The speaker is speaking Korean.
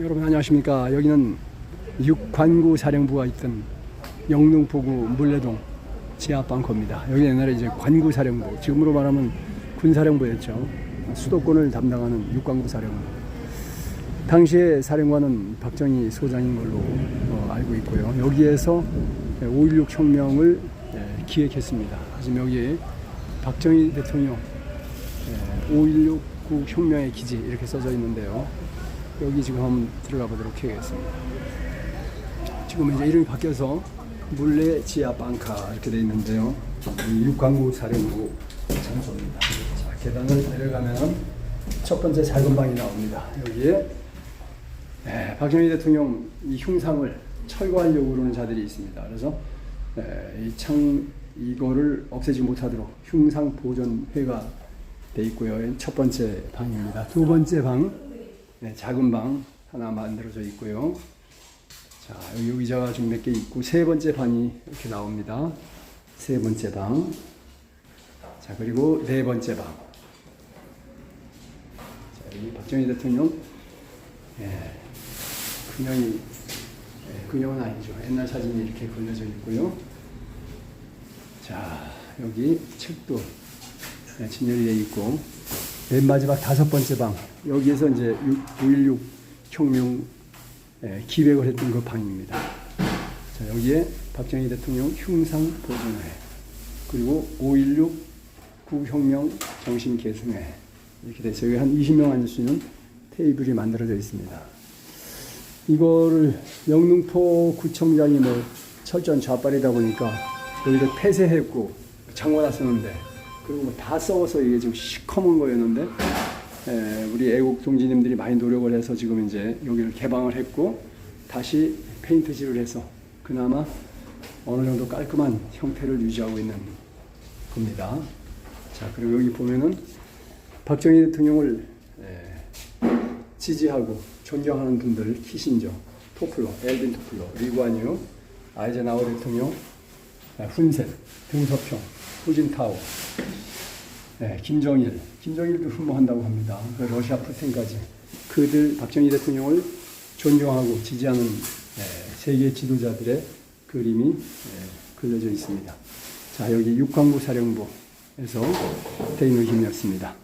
여러분 안녕하십니까. 여기는 육관구 사령부가 있던 영등포구 물레동 지하방커입니다. 여기 옛날에 이제 관구 사령부, 지금으로 말하면 군사령부였죠. 수도권을 담당하는 육관구 사령부. 당시에 사령관은 박정희 소장인 걸로 어, 알고 있고요. 여기에서 5.16 혁명을 예, 기획했습니다. 지금 여기에 박정희 대통령 5.16 혁명의 기지 이렇게 써져 있는데요. 여기 지금 한번 들어가 보도록 하겠습니다. 지금 이제 이름이 바뀌어서 물레 지하 방카 이렇게 돼 있는데요. 이 육광구 사령부 장소입니다. 자, 계단을 내려가면 첫 번째 작은 방이 나옵니다. 여기에 예, 박정희 대통령 이 흉상을 철거하려고 그러는 자들이 있습니다. 그래서 예, 이창 이거를 없애지 못하도록 흉상 보존회가 돼 있고요. 첫 번째 방입니다. 두 번째 방, 네, 작은 방 하나 만들어져 있고요. 자, 여기 의자가 좀 몇 개 있고 세 번째 방이 이렇게 나옵니다. 세 번째 방. 자, 그리고 네 번째 방. 자, 여기 박정희 대통령 예, 근형이 예, 근형은 아니죠. 옛날 사진이 이렇게 걸려져 있고요. 자, 여기 책도 네, 진열이 되어 있고 맨 마지막 다섯 번째 방 여기에서 이제 5.16 혁명 예, 기획을 했던 그 방입니다. 자, 여기에 박정희 대통령 흉상 보존회 그리고 5.16 구혁명 정신 계승회 이렇게 돼서 여기 한 20명 앉을 수 있는 테이블이 만들어져 있습니다. 이거를 영등포 구청장이 뭐 철저한 좌빨이다 보니까 여기를 폐쇄했고 장관아 쓰는데 그리고 뭐 다 썩어서 이게 좀 시커먼 거였는데 에, 우리 애국 동지님들이 많이 노력을 해서 지금 이제 여기를 개방을 했고 다시 페인트칠을 해서 그나마 어느 정도 깔끔한 형태를 유지하고 있는 겁니다. 자 그리고 여기 보면은 박정희 대통령을 에, 지지하고 존경하는 분들 키신저, 토플러, 엘빈 토플러, 리구아니오, 아이젠하워 대통령, 아, 훈센, 등서평, 후진타오, 네, 김정일, 김정일도 흠모한다고 합니다. 그 러시아 푸틴까지 그들 박정희 대통령을 존경하고 지지하는 네, 세계 지도자들의 그림이 네, 그려져 있습니다. 자 여기 육광구 사령부에서 대인의 힘이었습니다.